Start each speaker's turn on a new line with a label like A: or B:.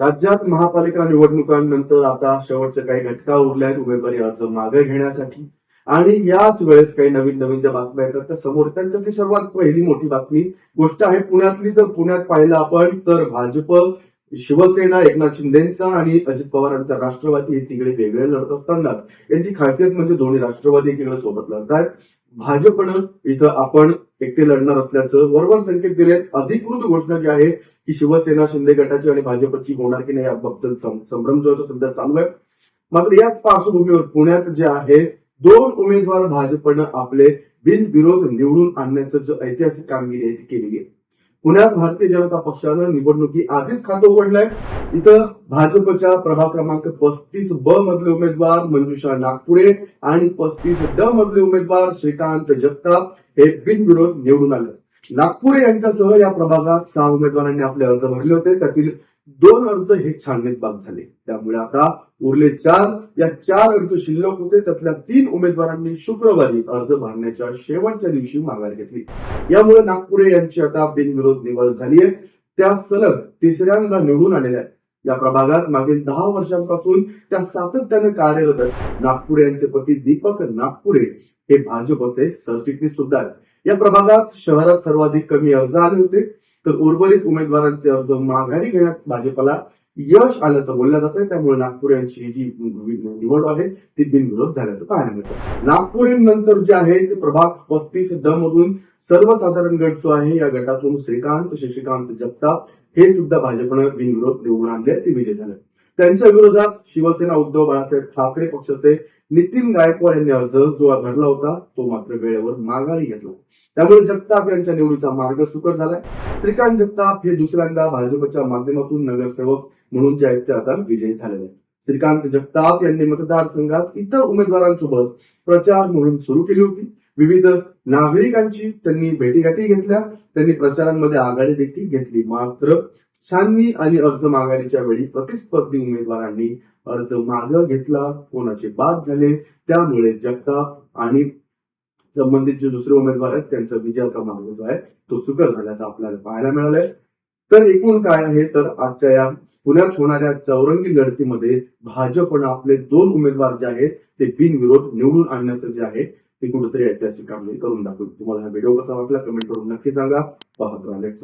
A: राज्यात महापालिका निवडणुकांनंतर आता शेवटच्या काही घटका उरल्या आहेत उमेदवारी अर्ज मागे घेण्यासाठी. आणि याच वेळेस काही नवीन नवीन ज्या बातम्या येतात त्या समोर त्यांच्यातली सर्वात पहिली मोठी बातमी गोष्ट आहे पुण्यातली. जर पुण्यात पाहिलं आपण तर भाजप शिवसेना एकनाथ शिंदेचा आणि अजित पवारांचा राष्ट्रवादी हे तिकडे वेगळे लढत असताना यांची खासियत म्हणजे दोन्ही राष्ट्रवादी एकीकडे सोबत लढत आहेत भाजपनं इथं आपण एकटे लढणार असल्याचं वरवर संकेत दिले अधिकृत घोषणा जी आहे की शिवसेना शिंदे गटाची आणि भाजपची होणार की नाही याबद्दल संभ्रम जो आहे तो सध्या चालू आहे. मात्र याच पार्श्वभूमीवर पुण्यात जे आहे दोन उमेदवार भाजपनं आपले बिनविरोध निवडून आणण्याचं जे ऐतिहासिक कामगिरी आहे ती केलेली आहे. पुण्यात भारतीय जनता पक्षानं निवडणुकी आधीच खातं उघडलंय. इथं भाजपच्या प्रभाग क्रमांक पस्तीस ब मधले उमेदवार मंजुषा नागपुरे आणि पस्तीस ड मधले उमेदवार श्रीकांत जगताप हे बिनविरोध निवडून आले. नागपुरे यांच्यासह या प्रभागात सहा उमेदवारांनी आपले अर्ज भरले होते. त्यातील दोन अर्ज हे छाननीत बाद झाले. त्यामुळे आता उरले चार या चार अर्ज शिल्लक होते. त्यातल्या तीन उमेदवारांनी शुक्रवारी अर्ज भरण्याच्या शेवटच्या दिवशी माघार घेतली. यामुळे नागपुरे यांची आता बिनविरोध निवड झाली आहे त्या सलग तिसऱ्यांदा निवडून आलेल्या आहेत. या प्रभागात मागील दहा वर्षांपासून त्या सातत्याने कार्यरत नागपुरे यांचे पती दीपक नागपुरे हे भाजपचे सरचिटणीस सुद्धा आहेत. या प्रभागात शहरात सर्वाधिक कमी अर्ज आले होते. तर उर्वरित उमेदवारांचे अर्ज माघारी घेण्यात भाजपला यश आल्याचं बोललं जातंय. त्यामुळे नागपूर यांची जी निवड आहे ती बिनविरोध झाल्याचं पाहायला मिळतं नागपूर नंतर जे आहे ते प्रभाग पस्तीस ड मधून सर्वसाधारण गट जो आहे या गटातून श्रीकांत शशिकांत जगताप हे सुद्धा भाजपनं बिनविरोध निवडून आणले. ते विजय झाले. त्यांच्या विरोधात शिवसेना उद्धव बाळासाहेब ठाकरे पक्षाचे नितीन गायकवाड यांनी अर्ज जो भरला होता तो मात्र वेळेवर माघारी घेतला. त्यामुळे जगताप यांच्या निवडीचा मार्ग सुकर झालाय. श्रीकांत जगताप हे दुसऱ्यांदा भाजपच्या माध्यमातून नगरसेवक म्हणून जे आहेत ते आता विजयी झालेले आहेत. श्रीकांत जगताप यांनी मतदारसंघात इतर उमेदवारांसोबत प्रचार मोहीम सुरू केली होती. विविध नागरिकांची त्यांनी भेटीगाठी घेतल्या. त्यांनी प्रचारांमध्ये आघाडी देखील घेतली. मात्र छाननी आणि अर्ज माघारीच्या वेळी प्रतिस्पर्धी उमेदवारांनी अर्ज माग घेतला. कोणाचे बाद झाले? त्यामुळे जगताप आणि संबंधित जे दुसरे उमेदवार आहेत त्यांचा विजयाचा मार्ग जो आहे तो सुकर झाल्याचा आपल्याला पाहायला मिळालाय. तर एकूण काय आहे? तर आजच्या या पुण्यात होणाऱ्या चौरंगी लढतीमध्ये भाजपनं आपले दोन उमेदवार जे आहेत ते बिनविरोध निवडून आणण्याचं जे आहे ते कुठेतरी ऐतिहासिक कामगिरी करून दाखवली तुम्हाला हा व्हिडिओ कसा वाटला कमेंट करून नक्की सांगा. पाहत राहा लेट्स